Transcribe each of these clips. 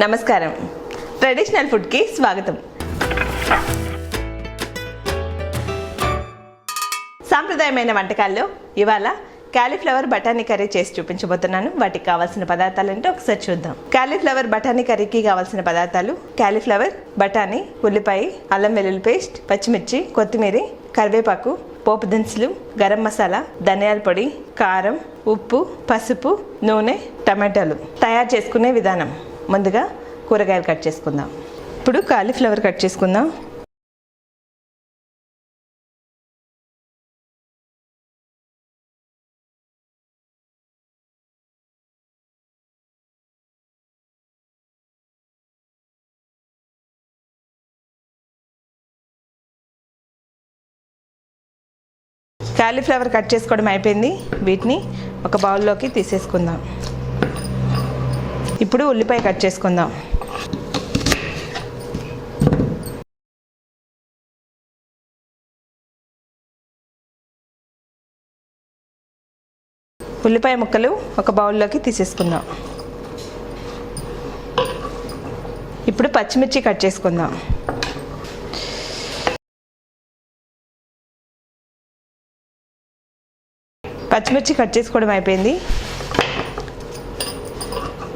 నమస్కారం. ట్రెడిషనల్ ఫుడ్కి స్వాగతం. సాంప్రదాయమైన వంటకాల్లో ఇవాళ కాలీఫ్లవర్ బఠానీ కర్రీ చేసి చూపించబోతున్నాను. వాటికి కావాల్సిన పదార్థాలు అంటే ఒకసారి చూద్దాం. కాలీఫ్లవర్ బఠానీ కర్రీకి కావాల్సిన పదార్థాలు కాలీఫ్లవర్ బఠానీ ఉల్లిపాయ అల్లం వెల్లుల్లి పేస్ట్ పచ్చిమిర్చి కొత్తిమీర కరివేపాకు పోపు దినుసులు గరం మసాలా ధనియాల పొడి కారం ఉప్పు పసుపు నూనె టమాటాలు తయారు చేసుకునే విధానం. ముందుగా కూరగాయలు కట్ చేసుకుందాం. ఇప్పుడు కాలీఫ్లవర్ కట్ చేసుకుందాం. కాలీఫ్లవర్ కట్ చేసుకోవడం అయిపోయింది. వీటిని ఒక బౌల్లోకి తీసేసుకుందాం. ఇప్పుడు ఉల్లిపాయ కట్ చేసుకుందాం. ఉల్లిపాయ ముక్కలు ఒక బౌల్లోకి తీసేసుకుందాం. ఇప్పుడు పచ్చిమిర్చి కట్ చేసుకుందాం. పచ్చిమిర్చి కట్ చేసుకోవడం అయిపోయింది.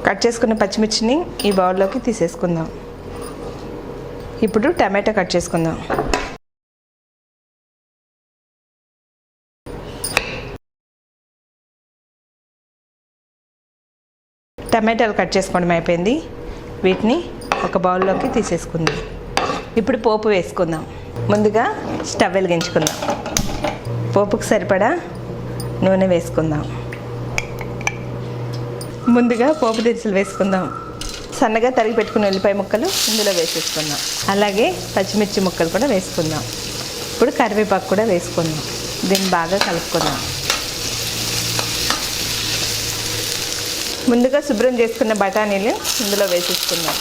కట్ చేసుకున్న పచ్చిమిర్చిని ఈ బౌల్లోకి తీసేసుకుందాం. ఇప్పుడు టమాటా కట్ చేసుకుందాం. టమాటాలు కట్ చేసుకోవడం అయిపోయింది. వీటిని ఒక బౌల్లోకి తీసేసుకుందాం. ఇప్పుడు పోపు వేసుకుందాం. ముందుగా స్టవ్ వెలిగించుకుందాం. పోపుకు సరిపడా నూనె వేసుకుందాం. ముందుగా పోపు దినుసులు వేసుకుందాం. సన్నగా తరిగి పెట్టుకున్న ఉల్లిపాయ ముక్కలు ఇందులో వేసేసుకుందాం. అలాగే పచ్చిమిర్చి ముక్కలు కూడా వేసుకుందాం. ఇప్పుడు కరివేపాకు కూడా వేసుకుందాం. దీన్ని బాగా కలుపుకుందాం. ముందుగా శుభ్రం చేసుకున్న బఠానీలు ఇందులో వేసేసుకుందాం.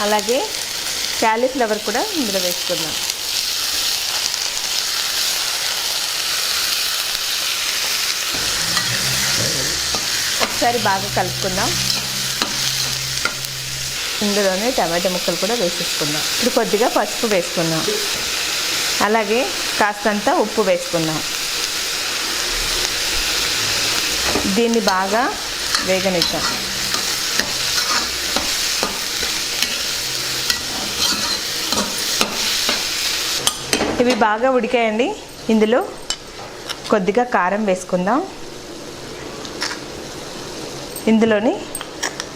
అలాగే క్యాలీఫ్లవర్ కూడా ఇందులో వేసుకుందాం. ఒకసారి బాగా కలుపుకుందాం. ఇందులోనే టమాటా ముక్కలు కూడా వేసేసుకుందాం. ఇప్పుడు కొద్దిగా పసుపు వేసుకుందాం. అలాగే కాస్తంత ఉప్పు వేసుకుందాం. దీన్ని బాగా వేగనిద్దాం. ఇవి బాగా ఉడికాయండి. ఇందులో కొద్దిగా కారం వేసుకుందాం. ఇందులోని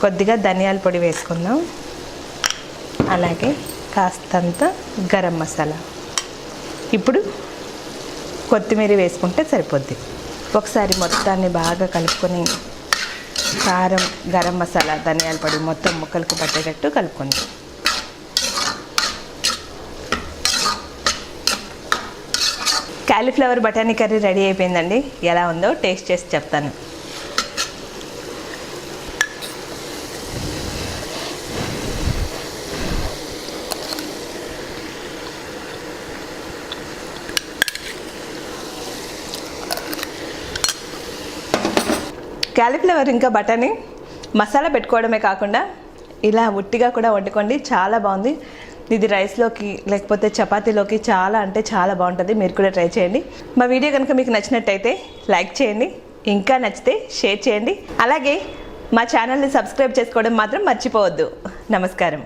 కొద్దిగా ధనియాల పొడి వేసుకుందాం. అలాగే కాస్తంత గరం మసాలా. ఇప్పుడు కొత్తిమీర వేసుకుంటే సరిపోద్ది. ఒకసారి మొత్తాన్ని బాగా కలుపుకొని కారం గరం మసాలా ధనియాల పొడి మొత్తం ముక్కలకు పట్టేటట్టు కలుపుకుందాం. కాలీఫ్లవర్ బఠానీ కర్రీ రెడీ అయిపోయిందండి. ఎలా ఉందో టేస్ట్ చేసి చెప్తాను. క్యాలీఫ్లవర్ ఇంకా బటానీ మసాలా పెట్టుకోవడమే కాకుండా ఇలా ఉట్టిగా కూడా వండుకోండి. చాలా బాగుంది. ఇది రైస్లోకి లేకపోతే చపాతీలోకి చాలా అంటే చాలా బాగుంటుంది. మీరు కూడా ట్రై చేయండి. మా వీడియో కనుక మీకు నచ్చినట్టయితే లైక్ చేయండి. ఇంకా నచ్చితే షేర్ చేయండి. అలాగే మా ఛానల్ని సబ్స్క్రైబ్ చేసుకోవడం మాత్రం మర్చిపోవద్దు. నమస్కారం.